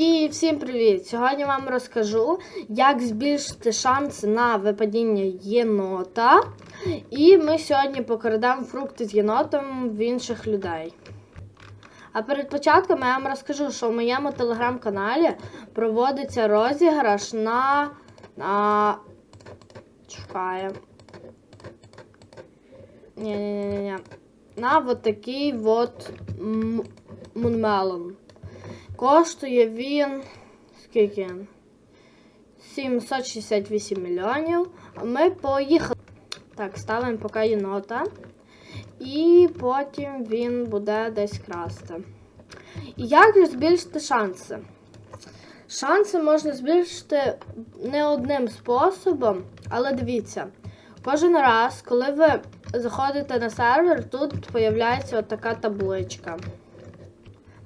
І всім привіт! Сьогодні вам розкажу, як збільшити шанси на випадіння єнота. І ми сьогодні покрадемо фрукти з єнотом в інших людей. А перед початком я вам розкажу, що в моєму телеграм-каналі проводиться розіграш на. на... Чекає. Ні-ні-ні. На вот такий от мунмелон. Коштує він. Скільки? 768 мільйонів. Ми поїхали. Так, ставимо поки єнота. І потім він буде десь красти. І як же збільшити шанси? Шанси можна збільшити не одним способом, але дивіться, кожен раз, коли ви заходите на сервер, тут з'являється отака табличка.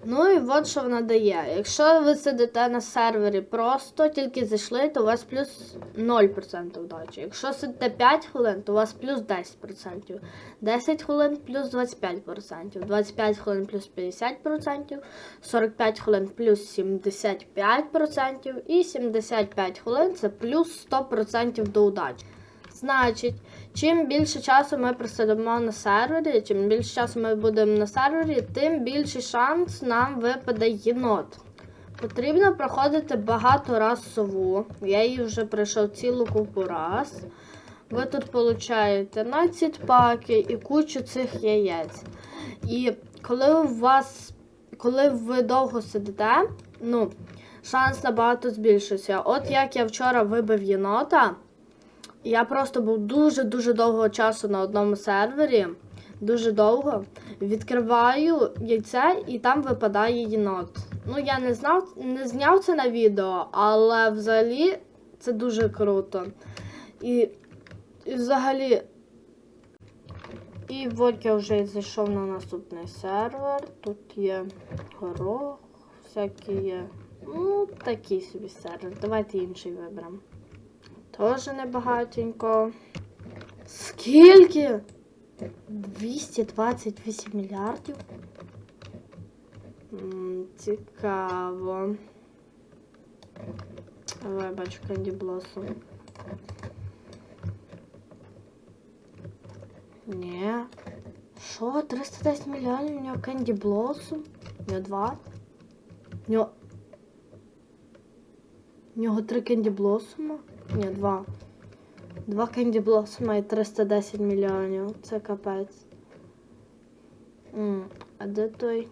Ну і от що вона дає. Якщо ви сидите на сервері просто, тільки зайшли, то у вас плюс 0% удачі. Якщо сидите 5 хвилин, то у вас плюс 10%. 10 хвилин плюс 25%. 25 хвилин плюс 50%. 45 хвилин плюс 75%. І 75 хвилин це плюс 100% до удачі. Значить, чим більше часу ми просидимо на сервері, чим більше часу ми будемо на сервері, тим більший шанс нам випаде єнот. Потрібно проходити багато раз сову. Я її вже пройшов цілу купу раз. Ви тут получаєте націтпаки і кучу цих яєць. І коли у вас, коли ви довго сидите, ну, шанс набагато збільшується. От як я вчора вибив єнота. Я просто був дуже-дуже довго часу на одному сервері. Дуже довго. Відкриваю яйце і там випадає єнот. Ну, я не знав, не зняв це на відео, але взагалі це дуже круто. І, і взагалі. І от я вже зайшов на наступний сервер. Тут є горох, всякі є. Ну, такий собі сервер. Давайте інший виберемо. Тоже небагатенько. Скільки? 228 мільярдів. М, Цікаво. Давай бачу Candy Blossom. Ні. Що? 310 мільйонів? У нього Candy Blossom? У нього два? У нього... У нього три Candy Blossom? Ні, два. Два Candy Blossom і 310 мільйонів. Це капець. М, А де той?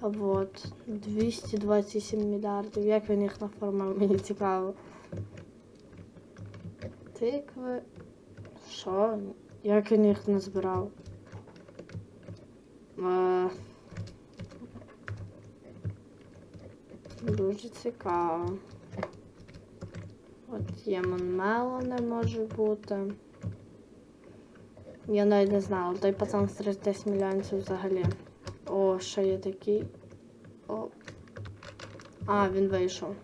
А вот. 227 мільярдів. Як він їх наформав? Мені цікаво. Тикви. Що? Як він їх назбирав? Е... Дуже цікаво. От є Монмело може бути. Я навіть не знала, той пацан з 30 мільйонів взагалі. О, ще є такий. О. А, він вийшов.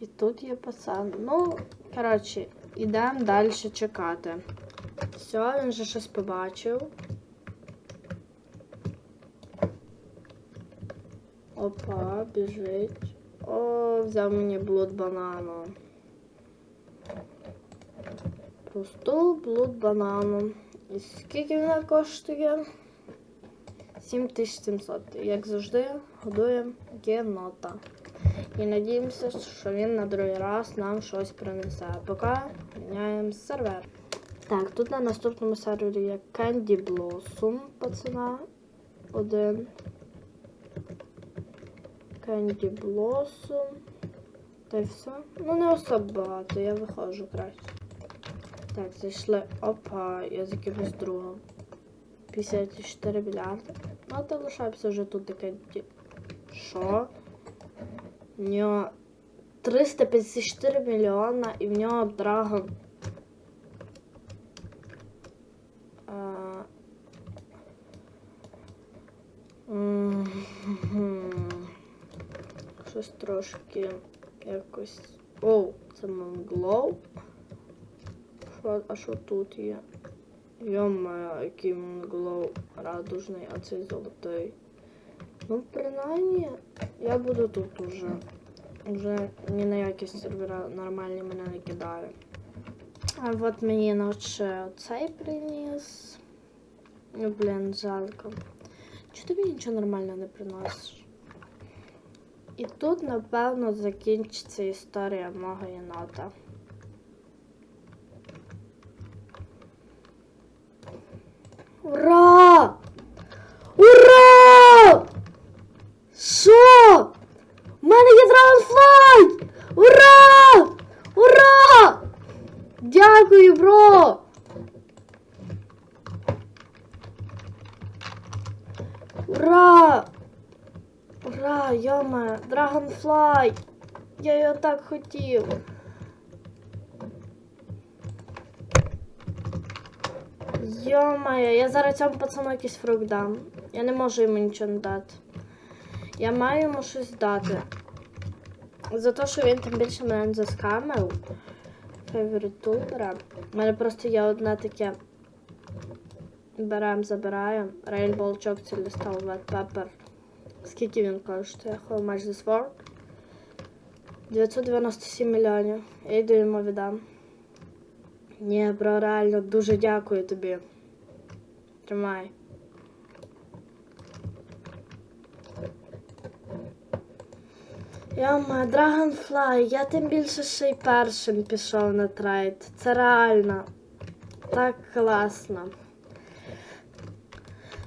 І тут є пацан. Ну, коротше, ідемо далі чекати. Все, він же щось побачив. Опа, біжить. О, взяв мені блуд банану. Просто блуд банану. І скільки вона коштує? 7700. Як завжди, годуємо єнота. І надіємося, що він на другий раз нам щось принесе. Поки міняємо сервер. Так, тут на наступному сервері є Candy Blossom, пацана. Один. Candy Blossom. Та й все. Ну, не особо багато, я виходжу краще. Так, зайшли. Опа, я з якимось другом. 54 мільярди. Ну, то лишаємося вже тут таке. Що? У нього 354 мільйона і в нього драгон. А... Мгм. Щось трошки якось. Оу, це Монглоу. А що тут є? Йома, який Монглоу радужний, а цей золотий. Ну, принаймні, я буду тут уже. Уже ні на які сервера нормальні мене не кидає. А от мені ночі оцей приніс. Ну, блін, жалко. Чого тобі нічого нормального не приносиш? І тут, напевно, закінчиться історія мого єнота. Ура! Що? У мене є Dragonfly! Ура! Ура! Дякую, бро! Ура! Ура, йома, Dragonfly! Я його так хотів. Йомаю, я зараз цьому пацану якийсь фрукт дам. Я не можу йому нічого не дати. Я маю йому щось дати. За те, що він тим більше мене не заскамив. Tool. У мене просто є одне таке. Берем, забираємо. Це листав Wet Pepper. Скільки він коштує? How much this worth? 997 мільйонів. Я йду йому віддам. Ні, бро, реально дуже дякую тобі. Тримай. Йома, Dragonfly, я тим більше ще й першим пішов на трейд. Це реально так класно.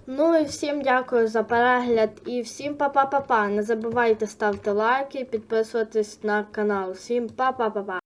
Ну і всім дякую за перегляд і всім па-па-па-па. Не забувайте ставити лайки, підписуватись на канал. Всім па-па-па-па.